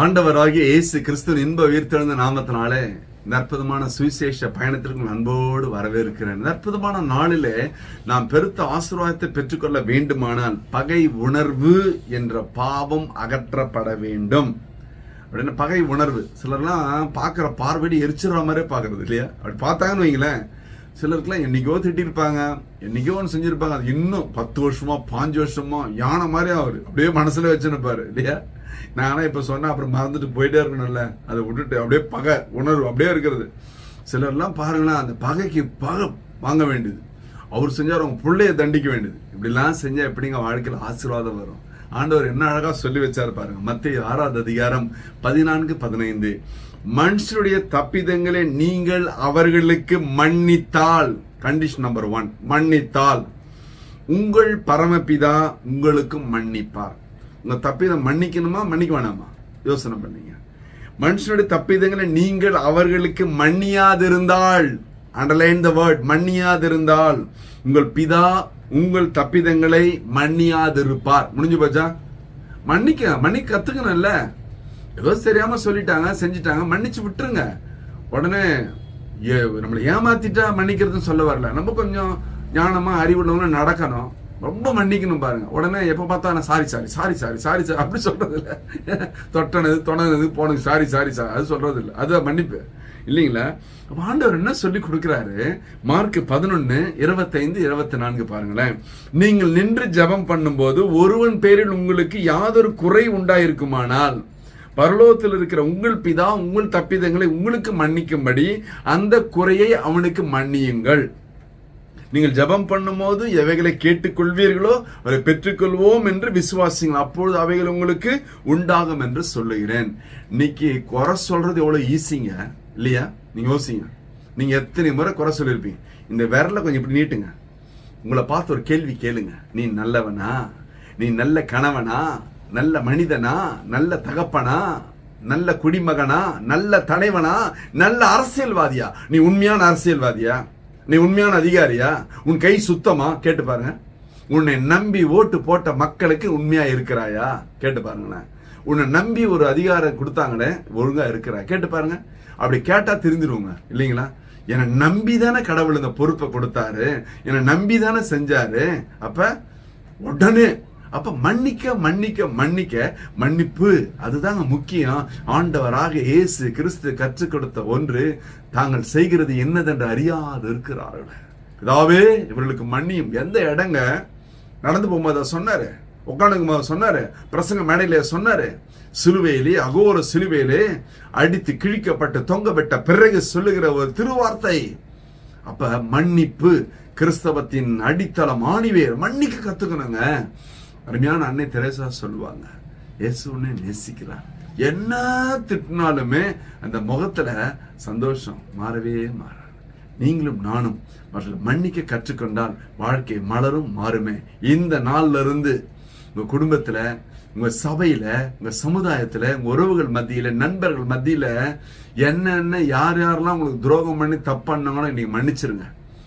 ஆண்டவராகிய இயேசு கிறிஸ்து இன்ப உயிர்த்தெழுந்த நாமத்தினாலே இந்த அற்புதமான சுவிசேஷ பயணத்திற்கு அன்போடு வரவேற்கிறேன். இந்த அற்புதமான நாளிலே நாம் பெருத்த ஆசீர்வாதத்தை பெற்றுக்கொள்ள வேண்டுமானால் பகை உணர்வு என்ற பாவம் அகற்றப்பட வேண்டும். அப்படின்னு பகை உணர்வு. சிலர்லாம் பார்க்குற பார்வையை எரிச்சிடற மாதிரியே பார்க்கறது இல்லையா? அப்படி பார்த்தாங்கன்னு வைங்களேன். சிலருக்குலாம் என்னைக்கோ திட்டிருப்பாங்க என்னைக்கோ ஒன்று செஞ்சிருப்பாங்க. அது இன்னும் பத்து வருஷமா பாஞ்சு வருஷமா யானை மாதிரி அவர் அப்படியே மனசுல வச்சுருப்பாரு இல்லையா? நான் ஆனால் இப்போ சொன்னா அப்புறம் மறந்துட்டு போயிட்டே இருக்கணும்ல அதை விட்டுட்டு அப்படியே பகை உணர்வு அப்படியே இருக்கிறது. சிலர்லாம் பாருங்களேன் அந்த பகைக்கு பகை வாங்க வேண்டியது. அவர் செஞ்சார் அவங்க பிள்ளைய தண்டிக்க வேண்டியது. இப்படிலாம் செஞ்சால் எப்படிங்க வாழ்க்கையில் ஆசீர்வாதம் வரும்? ஆண்டவர் என்ன அழகாக சொல்லி வச்சார் பாருங்க. மத்திய ஆறாவது அதிகாரம் பதினான்கு பதினைந்து. மனுஷருடைய தப்பிதங்களை நீங்கள் அவர்களுக்கு மன்னித்தால் கண்டிஷன் நம்பர் ஒன் மன்னித்தால் உங்கள் பரமபிதா உங்களுக்கு மன்னிப்பார். உங்க தப்பிதம் மன்னிக்கணுமா மன்னிக்க வேணாமா? யோசனை பண்ணீங்க. மனுஷனுடைய தப்பிதங்களை நீங்கள் அவர்களுக்கு மன்னியாதிருந்தால் அண்டர்லைன் த வேர்ட் மன்னியாதிருந்தால் உங்கள் பிதா உங்கள் தப்பிதங்களை மன்னியாதிருப்பார். முடிஞ்சு போச்சா? மன்னிக்க மன்னிக்க கத்துக்கணும்ல? ஏதோ தெரியாம சொல்லிட்டாங்க செஞ்சுட்டாங்க மன்னிச்சு விட்டுருங்க. உடனே ஏ- நம்மளை ஏமாத்திட்டா மன்னிக்கிறதுன்னு சொல்ல வரல. நம்ம கொஞ்சம் ஞானமா அறிவுள்ளவங்க நடக்கணும். ரொம்ப மன்னிக்கணும் பாருங்க. உடனே எப்ப பார்த்தா நான் sorry sorry sorry sorry sorry sorry அப்படி சொல்றது இல்ல. தொட்டனது தொடனது போனது சாரி சாரி சாரி அது சொல்றது இல்லை. அது மன்னிப்பு. இல்லைங்களா? ஆண்டவர் என்ன சொல்லி கொடுக்கிறாரு? மார்க் பதினொன்னு இருபத்தைந்து இருபத்தி நான்கு பாருங்களேன். நீங்கள் நின்று ஜெபம் பண்ணும்போது ஒருவன் பேரில் உங்களுக்கு யாதொரு குறை உண்டாயிருக்குமானால் பரலோகத்தில் இருக்கிற உங்கள் பிதா உங்கள் தப்பிதங்களை உங்களுக்கு மன்னிக்கும்படி அந்த குறையை அவனுக்கு மன்னியுங்கள். நீங்கள் ஜெபம் பண்ணும்போது எவைகளை கேட்டுக்கொள்வீர்களோ அதை பெற்றுக்கொள்வோம் என்று விசுவாசிங்கள் அப்பொழுது அவைகள் உங்களுக்கு உண்டாகும் என்று சொல்லுகிறேன். இன்னைக்கு குறை சொல்றது எவ்வளோ ஈஸிங்க இல்லையா? நீங்க யோசிங்க. நீங்க எத்தனை முறை குறை சொல்லியிருப்பீங்க? இந்த விரல கொஞ்சம் இப்படி நீட்டுங்க. உங்களை பார்த்து ஒரு கேள்வி கேளுங்க. நீ நல்லவனா? நீ நல்ல கணவனா? நல்ல மனிதனா நல்ல தகப்பனா நல்ல குடிமகனா நல்ல தலைவனா நல்ல அரசியல்வாதியா? நீ உண்மையான அரசியல்வாதியா? நீ உண்மையான அதிகாரியா? உன் கை சுத்தமா? கேட்டு பாருங்க. உன்னை நம்பி ஓட்டு போட்ட மக்களுக்கு உண்மையா இருக்கிறாயா? கேட்டு பாருங்களேன் உன்னை நம்பி ஒரு அதிகாரம் கொடுத்தாங்களே ஒழுங்கா இருக்கிறா? கேட்டு பாருங்க. அப்படி கேட்டா தெரிஞ்சிருவோங்க. இல்லைங்களா? என்னை நம்பி தானே கடவுள் இந்த பொறுப்பை கொடுத்தாரு. என்னை நம்பி தானே செஞ்சாரு. அப்ப உடனே அப்ப மன்னிக்க மன்னிக்க மன்னிக்க மன்னிப்பு. அதுதாங்க முக்கியம். ஆண்டவராக இயேசு கிறிஸ்து கற்றுக் கொடுத்த ஒன்று தாங்கள் செய்கிறது என்னதென்று அறியாது இருக்கிறார்கள். இதாவே இவர்களுக்கு மன்னியும். எந்த இடங்க? நடந்து போகும்போது அதை சொன்னாரு. உட்காந்துக்கும் போது சொன்னாரு. பிரசங்க மேடையில சொன்னாரு. சிலுவையிலே அகோர சிலுவையிலே அடித்து கிழிக்கப்பட்டு தொங்கப்பட்ட பிறகு சொல்லுகிற ஒரு திருவார்த்தை. அப்ப மன்னிப்பு கிறிஸ்தவத்தின் அடித்தளம் ஆணிவேர். மன்னிக்க கத்துக்கணுங்க. அருமையான அன்னை தெரேசா சொல்லுவாங்க. இயேசு நேசிக்கிறார். என்ன திட்டினாலுமே அந்த முகத்துல சந்தோஷம் மாறவே மாறாது. நீங்களும் நானும் மற்ற மன்னிக்க கற்றுக்கொண்டால் வாழ்க்கை மலரும் மாறுமே. இந்த நாள்ல இருந்து உங்க குடும்பத்துல உங்க சபையில உங்க சமுதாயத்துல உங்க உறவுகள் மத்தியில நண்பர்கள் மத்தியில என்னென்ன யார் யாரெல்லாம் உங்களுக்கு துரோகம் பண்ணி தப்பு பண்ணாங்களோ இன்னைக்கு மன்னிச்சிருங்க.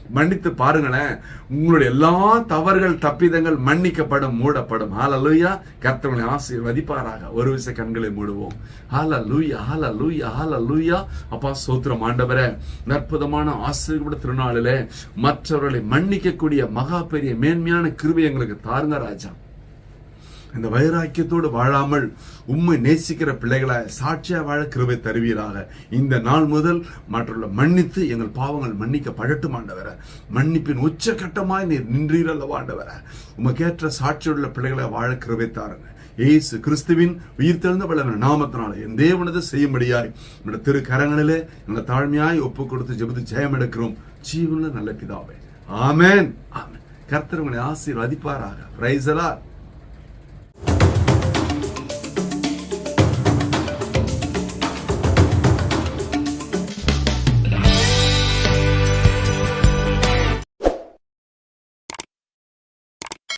மன்னித்து பாருங்களேன். உங்களுடைய எல்லா தவறுகள் தப்பிதங்கள் மன்னிக்கப்படும் மூடப்படும். ஹalleluya கர்த்தர்களை ஆசீர்வதிப்பாராக. ஒரு விசை கண்களை மூடுவோம். ஹalleluya ஹalleluya லூயா அப்பா சோத்திரம் ஆண்டவர அற்புதமான ஆசீர்வாத திருநாளிலே மற்றவர்களை மன்னிக்கக்கூடிய மகா பெரிய மேன்மையான கிருபை எங்களுக்கு தாருங்க ராஜா. இந்த வைராக்கியத்தோடு வாழாமல் உண்மை நேசிக்கிற பிள்ளைகளை சாட்சியாக வாழ கிருபை தருவீராக. இந்த நாள் முதல் மற்றவர்களை மன்னித்து எங்கள் பாவங்கள் மன்னிக்க பழட்டும் ஆண்டவர. மன்னிப்பின் உச்சகட்டமாய் நீர் நின்றீரல்ல ஆண்டவர. உமக்கேற்ற சாட்சியுள்ள பிள்ளைகளை வாழ கிருபை தாருங்க. ஏசு கிறிஸ்துவின் உயிர்த்தெழுந்த வல்ல நாமத்தினால என் தேவனது செய்யும்படியாய் நம்முடைய திரு கரங்களிலே நல்ல தாழ்மையாய் ஒப்பு கொடுத்து ஜெபித்து ஜெயம் எடுக்கிறோம். ஜீவனில் நல்ல பிதாவே. ஆமேன். ஆமேன். கர்த்தர் உங்களை ஆசீர்வதிப்பாராக. பிரைசலா